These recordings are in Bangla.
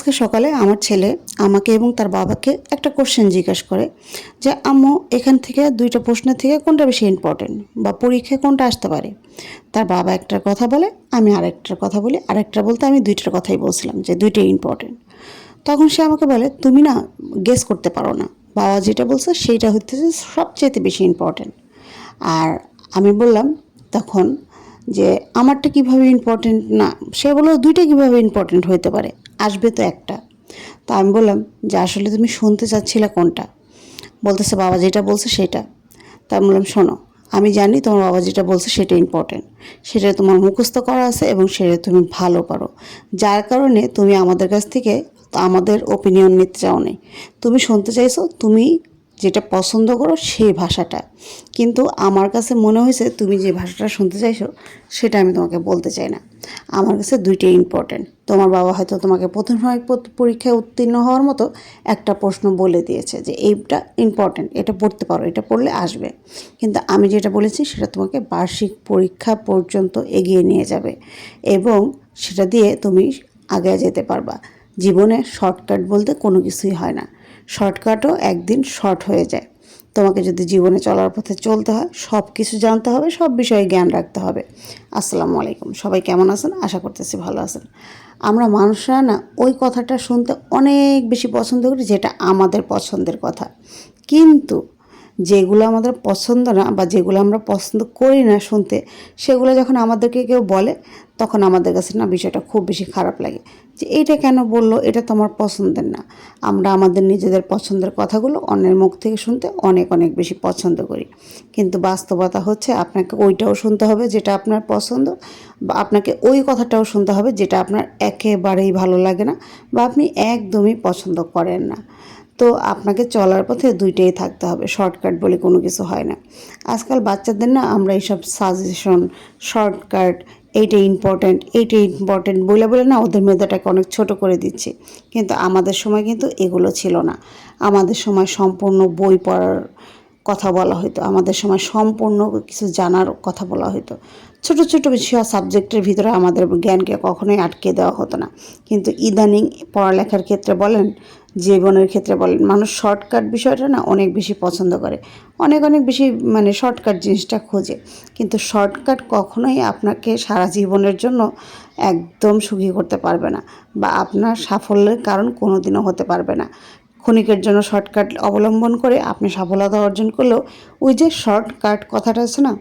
আজকে সকালে আমার ছেলে আমাকে এবং তার বাবাকে একটা কোশ্চেন জিজ্ঞাসা করে যে, আম্মু, এখান থেকে দুইটা প্রশ্নের থেকে কোনটা বেশি ইম্পর্টেন্ট বা পরীক্ষায় কোনটা আসতে পারে? তার বাবা একটার কথা বলে, আমি আরেকটার কথা বলি। আরেকটা বলতে আমি দুইটার কথাই বলছিলাম যে, দুইটাই ইম্পর্টেন্ট তখন সে আমাকে বলে, তুমি না গেস করতে পারো না। বাবা যেটা বলছে সেইটা হচ্ছে সবচেয়ে বেশি ইম্পর্টেন্ট আর আমি বললাম, তখন যে আমারটা কীভাবে ইম্পর্টেন্ট না, সে বলল, দুইটা কীভাবে ইম্পর্টেন্ট হতে পারে? আসবে তো একটা। তো আমি বললাম, যে আসলে তুমি শুনতে চাচ্ছিলে কোনটা? বলতেছে, বাবা যেটা বলছে সেটা। তা আমি বললাম, শোনো, আমি জানি তোমার বাবা যেটা বলছে সেটা ইম্পর্টেন্ট সেটা তোমার মুখস্থ করা আছে এবং সেটা তুমি ভালো পারো। যার কারণে তুমি আমাদের কাছ থেকে আমাদের ওপিনিয়ন নিতে চাও নেই তুমি শুনতে চাইছো, তুমি যেটা পছন্দ করো সেই ভাষাটা। কিন্তু আমার কাছে মনে হয়েছে তুমি যে ভাষাটা শুনতে চাইছো, সেটা আমি তোমাকে বলতে চাই না। আমার কাছে দুইটাই ইম্পর্টেন্ট তোমার বাবা হয়তো তোমাকে প্রথম পরীক্ষায় উত্তীর্ণ হওয়ার মতো একটা প্রশ্ন বলে দিয়েছে যে, এইটা ইম্পর্টেন্ট এটা পড়তে পারো, এটা পড়লে আসবে। কিন্তু আমি যেটা বলেছি, সেটা তোমাকে বার্ষিক পরীক্ষা পর্যন্ত এগিয়ে নিয়ে যাবে এবং সেটা দিয়ে তুমি আগে যেতে পারবা। জীবনে শর্টকাট বলতে কোনো কিছুই হয় না। শর্টকাটও একদিন শর্ট হয়ে যায়। তোমাকে যদি জীবনে চলার পথে চলতে হয় সব কিছু জানতে হবে, সব বিষয়ে জ্ঞান রাখতে হবে। আসসালামু আলাইকুম। সবাই কেমন আছেন? আশা করতেছি ভালো আছেন। আমরা মানুষরা না, ওই কথাটা শুনতে অনেক বেশি পছন্দ করি যেটা আমাদের পছন্দের কথা। কিন্তু যেগুলো আমাদের পছন্দ না বা যেগুলো আমরা পছন্দ করি না শুনতে, সেগুলো যখন আমাদেরকে কেউ বলে, তখন আমাদের কাছে না বিষয়টা খুব বেশি খারাপ লাগে। যে এইটা কেন বলল? এটা তো আমার পছন্দের না। আমরা আমাদের নিজেদের পছন্দের কথাগুলো অন্যের মুখ থেকে শুনতে অনেক অনেক বেশি পছন্দ করি। কিন্তু বাস্তবতা হচ্ছে আপনাকে ওইটাও শুনতে হবে যেটা আপনার পছন্দ বা আপনাকে ওই কথাটাও শুনতে হবে যেটা আপনার একেবারেই ভালো লাগে না বা আপনি একদমই পছন্দ করেন না। তো আপনাকে চলার পথে দুইটাই থাকতে হবে শর্টকাট বলে কোনো কিছু হয় না। আজকাল বাচ্চাদের না আমরা এইসব সাজেশন শর্টকাট এইটা ইম্পর্ট্যান্ট এইটা ইম্পর্ট্যান্ট বলে বলে না ওদের মেধাটাকে অনেক ছোট করে দিচ্ছে। কিন্তু আমাদের সময় কিন্তু এগুলো ছিল না। আমাদের সময় সম্পূর্ণ বই পড়ার কথা বলা হতো আমাদের সময় সম্পূর্ণ কিছু জানার কথা বলা হতো ছোট ছোট বিষয় সাবজেক্টের ভিতরে আমাদের জ্ঞানকে কখনোই আটকে দেওয়া হতো না। কিন্তু ইদানিং পড়ালেখার ক্ষেত্রে বলেন, জীবনের ক্ষেত্রে বলেন, মানুষ শর্টকাট বিষয়টা না অনেক বেশি পছন্দ করে। অনেক অনেক বেশি মানে শর্টকাট জিনিসটা খোঁজে। কিন্তু শর্টকাট কখনোই আপনাকে সারা জীবনের জন্য একদম সুখী করতে পারবে না বা আপনার সাফল্যের কারণ কোনোদিনও হতে পারবে না। ক্ষণিকের জন্য শর্টকাট অবলম্বন করে আপনি সফলতা অর্জন করলেও ওই যে শর্টকাট কথাটা আছে না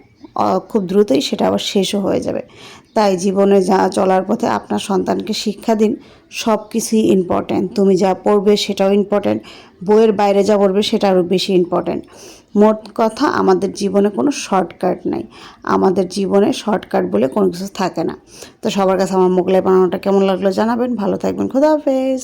খুব দ্রুতই সেটা আবার শেষও হয়ে যাবে। তাই জীবনে যা চলার পথে আপনার সন্তানকে শিক্ষা দিন সব কিছুই ইম্পর্ট্যান্ট তুমি যা পড়বে সেটাও ইম্পর্ট্যান্ট বইয়ের বাইরে যা পড়বে সেটা আরও বেশি ইম্পর্ট্যান্ট মোট কথা, আমাদের জীবনে কোনো শর্টকাট নাই। আমাদের জীবনে শর্টকাট বলে কোনো কিছু থাকে না। তো সবার কাছে আমার মোগলাই বানানোটা কেমন লাগল জানাবেন। ভালো থাকবেন। খুদা হাফেজ।